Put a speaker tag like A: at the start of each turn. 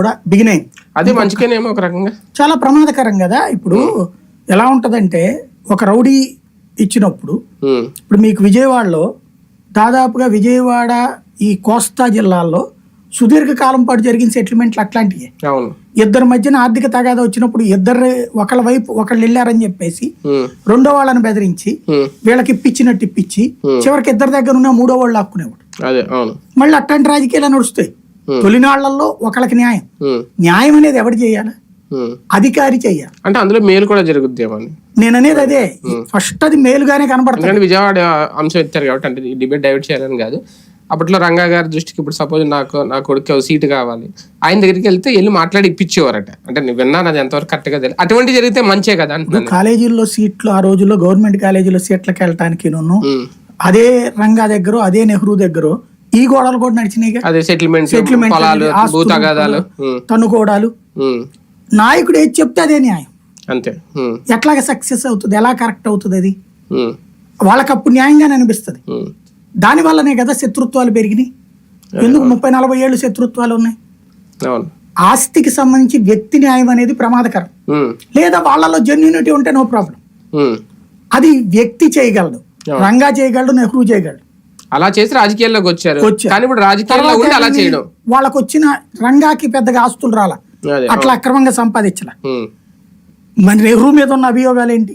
A: కూడా బిగిన్ అయింది.
B: అది మంచిగానేమో ఒక రకంగా.
A: చాలా ప్రమాదకరం కదా. ఇప్పుడు ఎలా ఉంటదంటే ఒక రౌడీ ఇచ్చినప్పుడు ఇప్పుడు మీకు విజయవాడలో దాదాపుగా విజయవాడ ఈ కోస్తా జిల్లాల్లో సుదీర్ఘకాలం పాటు జరిగిన సెటిల్మెంట్లు అట్లాంటివి ఇద్దరి మధ్యన ఆర్థిక తగాదా వచ్చినప్పుడు ఇద్దరు ఒకళ్ళ వైపు ఒకళ్ళు వెళ్ళారని చెప్పేసి రెండో వాళ్ళని బెదిరించి వీళ్ళకి ఇప్పించినట్టు ఇప్పించి చివరికి ఇద్దరి దగ్గర ఉన్న మూడో వాళ్ళు లాక్కునేవాడు. మళ్ళీ అట్లాంటి రాజకీయాలు నడుస్తాయి. తొలినాళ్ళలో ఒకళ్ళకి న్యాయం. న్యాయం అనేది ఎవరు చేయాలి. అధికారి చెయ్యాలి
B: అంటే అందులో మేలు కూడా జరుగుద్దేమో అని.
A: నేను అనేది అదే. ఫస్ట్ అది మేలుగానే కనబడుతుంది.
B: విజయవాడ అంశం ఎత్తారు కాబట్టి అంటే డిబేట్ డైవర్ట్ చేయాలని కాదు. అప్పట్లో రంగా గారి దృష్టికి ఇప్పుడు సపోజ్ నాకు నా కొడుకు ఒక సీటు కావాలి. ఆయన దగ్గరికి వెళ్తే వెళ్ళి మాట్లాడి ఇప్పించేవారట. అంటే నేను విన్నాను అది ఎంతవరకు కరెక్ట్గా తెలియదు అటువంటి జరిగితే మంచే కదా అంటున్నాను
A: కాలేజీల్లో సీట్లు ఆ రోజుల్లో గవర్నమెంట్ కాలేజీలో సీట్లకు వెళ్ళటానికి. అదే రంగా దగ్గర అదే నెహ్రూ దగ్గర ఈ గోడలు కూడా నడిచినాయిగా.
B: అదే సెటిల్మెంట్
A: తన్నుకోవడాలు.
B: ఉమ్,
A: నాయకుడు ఏది చెప్తే అదే న్యాయం.
B: అంతే.
A: ఎట్లాగ సక్సెస్ అవుతుంది ఎలా కరెక్ట్ అవుతుంది అది? వాళ్ళకి అప్పుడు న్యాయంగానే అనిపిస్తుంది. దాని వల్లనే కదా శత్రుత్వాలు పెరిగినాయి. ఎందుకు ముప్పై నలభై ఏళ్ళు శత్రుత్వాలు ఉన్నాయి? ఆస్తికి సంబంధించి వ్యక్తి న్యాయం అనేది ప్రమాదకరం. లేదా వాళ్ళలో జెన్యూనిటీ ఉంటే నో ప్రాబ్లం. అది వ్యక్తి చేయగలడు. రంగా చేయగలడు నెహ్రూ చేయగలడు.
B: అలా చేసి రాజకీయాల్లోకి వచ్చారు. కానీ ఇప్పుడు రాజకీయాల్లో ఉండి అలా చేయడం.
A: వాళ్ళకు వచ్చిన రంగాకి పెద్దగా ఆస్తులు రాలా. అట్లా అక్రమంగా సంపాదించలా. మరి నెహ్రూ మీద ఉన్న అభియోగాలు ఏంటి?